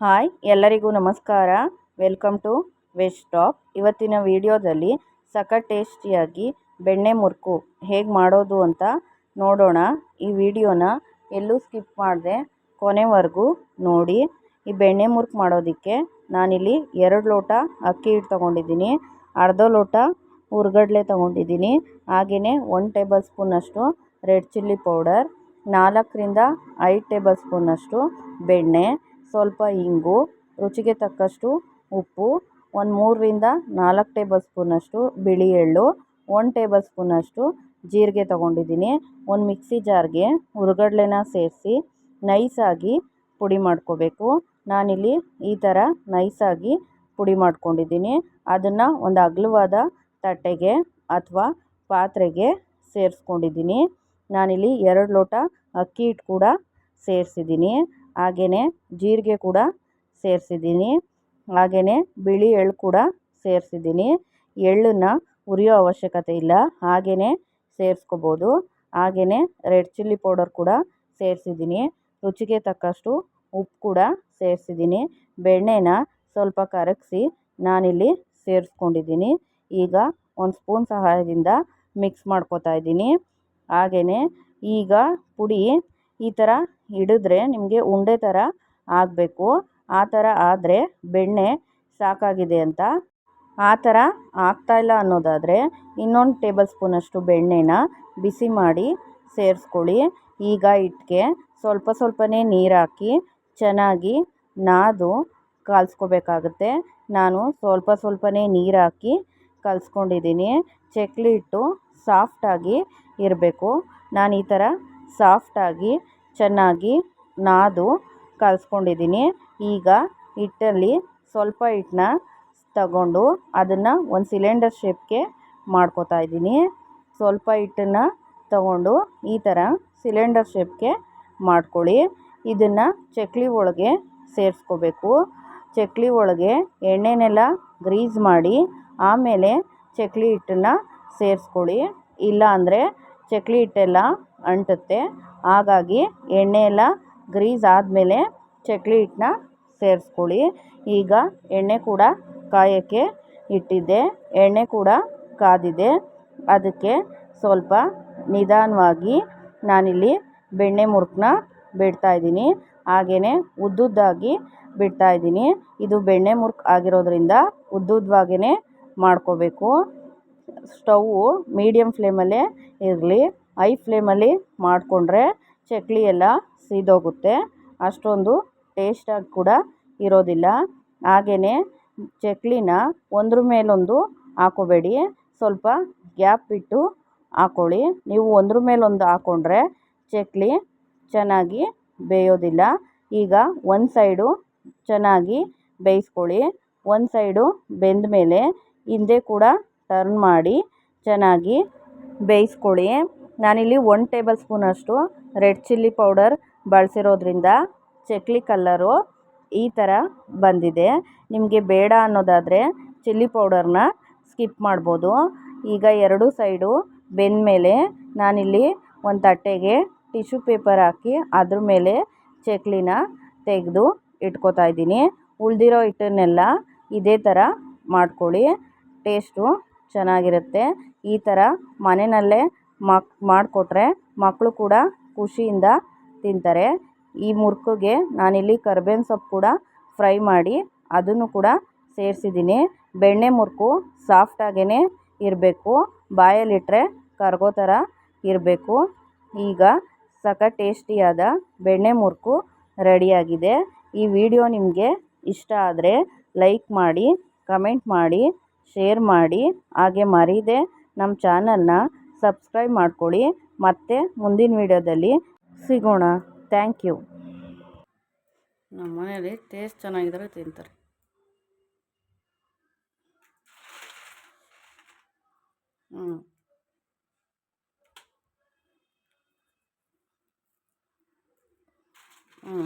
Hi, ಎಲ್ಲರಿಗೂ ನಮಸ್ಕಾರ. Welcome to veg talk. ಇವತ್ತಿನ ವಿಡಿಯೋದಲ್ಲಿ ಸಖತ್ ಟೇಸ್ಟಿಯಾಗಿ ಬೆಣ್ಣೆ ಮುರುಕು ಹೇಗೆ ಮಾಡೋದು ಅಂತ ನೋಡೋಣ. ಈ ವಿಡಿಯೋನ ಎಲ್ಲೂ ಸ್ಕಿಪ್ ಮಾಡಿದೆ ಕೊನೆವರೆಗೂ ನೋಡಿ. ಈ ಬೆಣ್ಣೆ ಮುರುಕು ಮಾಡೋದಕ್ಕೆ ನಾನಿಲ್ಲಿ ಎರಡು ಲೋಟ ಅಕ್ಕಿ ಹಿಟ್ಟು ತೊಗೊಂಡಿದ್ದೀನಿ, ಅರ್ಧ ಲೋಟ ಹುರ್ಗಡ್ಲೆ ತೊಗೊಂಡಿದ್ದೀನಿ ಹಾಗೆಯೇ ಒನ್ ಟೇಬಲ್ ಸ್ಪೂನಷ್ಟು ರೆಡ್ ಚಿಲ್ಲಿ ಪೌಡರ್, ನಾಲ್ಕರಿಂದ ಐದು ಟೇಬಲ್ ಸ್ಪೂನಷ್ಟು ಬೆಣ್ಣೆ ಸ್ವಲ್ಪ ಇಂಗು, ರುಚಿಗೆ ತಕ್ಕಷ್ಟು ಉಪ್ಪು, ಒಂದು ಮೂರರಿಂದ ನಾಲ್ಕು ಟೇಬಲ್ ಸ್ಪೂನಷ್ಟು ಬಿಳಿ ಎಳ್ಳು, ಒಂದು ಟೇಬಲ್ ಸ್ಪೂನಷ್ಟು ಜೀರಿಗೆ ತೊಗೊಂಡಿದ್ದೀನಿ. ಒಂದು ಮಿಕ್ಸಿ ಜಾರ್ಗೆ ಹುರ್ಗಡ್ಲೆನ ಸೇರಿಸಿ ನೈಸಾಗಿ ಪುಡಿ ಮಾಡ್ಕೋಬೇಕು. ನಾನಿಲ್ಲಿ ಈ ಥರ ನೈಸಾಗಿ ಪುಡಿ ಮಾಡ್ಕೊಂಡಿದ್ದೀನಿ. ಅದನ್ನು ಒಂದು ಅಗಲವಾದ ತಟ್ಟೆಗೆ ಅಥವಾ ಪಾತ್ರೆಗೆ ಸೇರಿಸ್ಕೊಂಡಿದ್ದೀನಿ. ನಾನಿಲ್ಲಿ ಎರಡು ಲೋಟ ಅಕ್ಕಿ ಹಿಟ್ಟು ಕೂಡ ಸೇರಿಸಿದ್ದೀನಿ. ಹಾಗೆಯೇ ಜೀರಿಗೆ ಕೂಡ ಸೇರಿಸಿದ್ದೀನಿ. ಹಾಗೆಯೇ ಬಿಳಿ ಎಳ್ಳು ಕೂಡ ಸೇರಿಸಿದ್ದೀನಿ. ಎಳ್ಳನ್ನು ಹುರಿಯೋ ಅವಶ್ಯಕತೆ ಇಲ್ಲ. ಹಾಗೆಯೇ ಸೇರಿಸ್ಕೋಬೋದು. ಹಾಗೆಯೇ ರೆಡ್ ಚಿಲ್ಲಿ ಪೌಡರ್ ಕೂಡ ಸೇರಿಸಿದ್ದೀನಿ. ರುಚಿಗೆ ತಕ್ಕಷ್ಟು ಉಪ್ಪು ಕೂಡ ಸೇರಿಸಿದ್ದೀನಿ. ಬೆಣ್ಣೆನ ಸ್ವಲ್ಪ ಕರಗಿಸಿ ನಾನಿಲ್ಲಿ ಸೇರಿಸ್ಕೊಂಡಿದ್ದೀನಿ. ಈಗ ಒಂದು ಸ್ಪೂನ್ ಸಹಾಯದಿಂದ ಮಿಕ್ಸ್ ಮಾಡ್ಕೊತಾ ಇದ್ದೀನಿ. ಹಾಗೆಯೇ ಈಗ ಪುಡಿ ಈ ಥರ ಹಿಡಿದ್ರೆ ನಿಮಗೆ ಉಂಡೆ ಥರ ಆಗಬೇಕು. ಆ ಥರ ಆದರೆ ಬೆಣ್ಣೆ ಸಾಕಾಗಿದೆ ಅಂತ. ಆ ಥರ ಆಗ್ತಾಯಿಲ್ಲ ಅನ್ನೋದಾದರೆ ಇನ್ನೊಂದು ಟೇಬಲ್ ಸ್ಪೂನಷ್ಟು ಬೆಣ್ಣೆನ ಬಿಸಿ ಮಾಡಿ ಸೇರಿಸ್ಕೊಳ್ಳಿ. ಈಗ ಇಟ್ಟಿಗೆ ಸ್ವಲ್ಪ ಸ್ವಲ್ಪನೇ ನೀರು ಹಾಕಿ ಚೆನ್ನಾಗಿ ನಾದು ಕಲ್ಸ್ಕೊಬೇಕಾಗುತ್ತೆ. ನಾನು ಸ್ವಲ್ಪ ಸ್ವಲ್ಪನೇ ನೀರು ಹಾಕಿ ಕಲಿಸ್ಕೊಂಡಿದ್ದೀನಿ. ಚಕ್ಲಿ ಹಿಟ್ಟು ಸಾಫ್ಟಾಗಿ ಇರಬೇಕು. ನಾನು ಈ ಥರ ಸಾಫ್ಟಾಗಿ ಚೆನ್ನಾಗಿ ನಾದು ಕಲಸ್ಕೊಂಡಿದ್ದೀನಿ. ಈಗ ಹಿಟ್ಟಲ್ಲಿ ಸ್ವಲ್ಪ ಹಿಟ್ಟನ್ನ ತಗೊಂಡು ಅದನ್ನು ಒಂದು ಸಿಲಿಂಡರ್ ಶೇಪ್ಗೆ ಮಾಡ್ಕೊತಾ ಇದ್ದೀನಿ. ಸ್ವಲ್ಪ ಹಿಟ್ಟನ್ನು ತಗೊಂಡು ಈ ಥರ ಸಿಲಿಂಡರ್ ಶೇಪ್ಗೆ ಮಾಡ್ಕೊಳ್ಳಿ. ಇದನ್ನು ಚಕ್ಲಿ ಒಳಗೆ ಸೇರಿಸ್ಕೋಬೇಕು. ಚಕ್ಲಿ ಒಳಗೆ ಎಣ್ಣೆನೆಲ್ಲ ಗ್ರೀಸ್ ಮಾಡಿ ಆಮೇಲೆ ಚಕ್ಲಿ ಹಿಟ್ಟನ್ನು ಸೇರಿಸ್ಕೊಳ್ಳಿ. ಇಲ್ಲ ಅಂದರೆ ಚಕ್ಲಿ ಹಿಟ್ಟೆಲ್ಲ ಅಂಟುತ್ತೆ. ಹಾಗಾಗಿ ಎಣ್ಣೆ ಎಲ್ಲ ಗ್ರೀಸ್ ಆದಮೇಲೆ ಚಕ್ಲಿ ಹಿಟ್ಟನ್ನ ಸೇರಿಸ್ಕೊಳ್ಳಿ. ಈಗ ಎಣ್ಣೆ ಕೂಡ ಕಾಯೋಕ್ಕೆ ಇಟ್ಟಿದ್ದೆ. ಎಣ್ಣೆ ಕೂಡ ಕಾದಿದೆ. ಅದಕ್ಕೆ ಸ್ವಲ್ಪ ನಿಧಾನವಾಗಿ ನಾನಿಲ್ಲಿ ಬೆಣ್ಣೆ ಮುರುಕನ್ನ ಬಿಡ್ತಾಯಿದ್ದೀನಿ ಹಾಗೆಯೇ ಉದ್ದುದ್ದಾಗಿ ಬಿಡ್ತಾಯಿದ್ದೀನಿ ಇದು ಬೆಣ್ಣೆ ಮುರುಕು ಆಗಿರೋದ್ರಿಂದ ಉದ್ದುದ್ದವಾಗೇ ಮಾಡ್ಕೋಬೇಕು. ಸ್ಟವ್ವು ಮೀಡಿಯಮ್ ಫ್ಲೇಮಲ್ಲೇ ಇರಲಿ, ಹೈ ಫ್ಲೇಮಲ್ಲಿ ಮಾಡಿಕೊಂಡ್ರೆ ಚಕ್ಲಿ ಎಲ್ಲ ಸೀದೋಗುತ್ತೆ. ಅಷ್ಟೊಂದು ಟೇಸ್ಟಾಗಿ ಕೂಡ ಇರೋದಿಲ್ಲ. ಹಾಗೆಯೇ ಚಕ್ಲಿನ ಒಂದ್ರ ಮೇಲೊಂದು ಹಾಕೋಬೇಡಿ. ಸ್ವಲ್ಪ ಗ್ಯಾಪ್ ಬಿಟ್ಟು ಹಾಕ್ಕೊಳ್ಳಿ ನೀವು ಒಂದ್ರ ಮೇಲೊಂದು ಹಾಕ್ಕೊಂಡ್ರೆ ಚಕ್ಲಿ ಚೆನ್ನಾಗಿ ಬೇಯೋದಿಲ್ಲ. ಈಗ ಒಂದು ಸೈಡು ಚೆನ್ನಾಗಿ ಬೇಯಿಸ್ಕೊಳ್ಳಿ. ಒಂದು ಸೈಡು ಬೆಂದ ಮೇಲೆ ಹಿಂದೆ ಕೂಡ ಟರ್ನ್ ಮಾಡಿ ಚೆನ್ನಾಗಿ ಬೇಯಿಸ್ಕೊಳ್ಳಿ. ನಾನಿಲ್ಲಿ ಒನ್ ಟೇಬಲ್ ಸ್ಪೂನಷ್ಟು ರೆಡ್ ಚಿಲ್ಲಿ ಪೌಡರ್ ಬಳಸಿರೋದ್ರಿಂದ ಚಕ್ಲಿ ಕಲ್ಲರು ಈ ಥರ ಬಂದಿದೆ. ನಿಮಗೆ ಬೇಡ ಅನ್ನೋದಾದರೆ ಚಿಲ್ಲಿ ಪೌಡರ್ನ ಸ್ಕಿಪ್ ಮಾಡ್ಬೋದು. ಈಗ ಎರಡೂ ಸೈಡು ಬೆಂದಮೇಲೆ ನಾನಿಲ್ಲಿ ಒಂದು ತಟ್ಟೆಗೆ ಟಿಶ್ಯೂ ಪೇಪರ್ ಹಾಕಿ ಅದ್ರ ಮೇಲೆ ಚಕ್ಲಿನ ತೆಗೆದು ಇಟ್ಕೋತಾ ಇದ್ದೀನಿ. ಉಳಿದಿರೋ ಹಿಟ್ಟನ್ನೆಲ್ಲ ಇದೇ ಥರ ಮಾಡ್ಕೊಳ್ಳಿ. ಟೇಸ್ಟು ಚೆನ್ನಾಗಿರುತ್ತೆ. ಈ ಥರ ಮನೆಯಲ್ಲೇ ಮಕ್, ಮಾಡಿಕೊಟ್ರೆ ಮಕ್ಕಳು ಕೂಡ ಖುಷಿಯಿಂದ ತಿಂತಾರೆ. ಈ ಮುರುಕಿಗೆ ನಾನಿಲ್ಲಿ ಕರ್ಬೇವಿನ ಸೊಪ್ಪು ಕೂಡ ಫ್ರೈ ಮಾಡಿ ಅದನ್ನು ಕೂಡ ಸೇರಿಸಿದ್ದೀನಿ. ಬೆಣ್ಣೆ ಮುರುಕು ಸಾಫ್ಟಾಗೇ ಇರಬೇಕು. ಬಾಯಲ್ಲಿಟ್ಟರೆ ಕರ್ಗೋ ಥರ ಇರಬೇಕು. ಈಗ ಸಖತ್ ಟೇಸ್ಟಿಯಾದ ಬೆಣ್ಣೆ ಮುರುಕು ರೆಡಿಯಾಗಿದೆ. ಈ ವಿಡಿಯೋ ನಿಮಗೆ ಇಷ್ಟ ಆದರೆ ಲೈಕ್ ಮಾಡಿ, ಕಮೆಂಟ್ ಮಾಡಿ. ಶೇರ್ ಮಾಡಿ, ಹಾಗೆ ಮರೀದೆ ನಮ್ಮ ಚಾನಲ್ನ ಸಬ್ಸ್ಕ್ರೈಬ್ ಮಾಡ್ಕೊಳ್ಳಿ. ಮತ್ತೆ ಮುಂದಿನ ವೀಡಿಯೋದಲ್ಲಿ ಸಿಗೋಣ. ಥ್ಯಾಂಕ್ ಯು ನಮ್ಮ ಮನೆಯಲ್ಲಿ ಟೇಸ್ಟ್ ಚೆನ್ನಾಗಿದ್ರೆ ತಿಂತಾರೆ. ಹ್ಞೂ ಹ್ಞೂ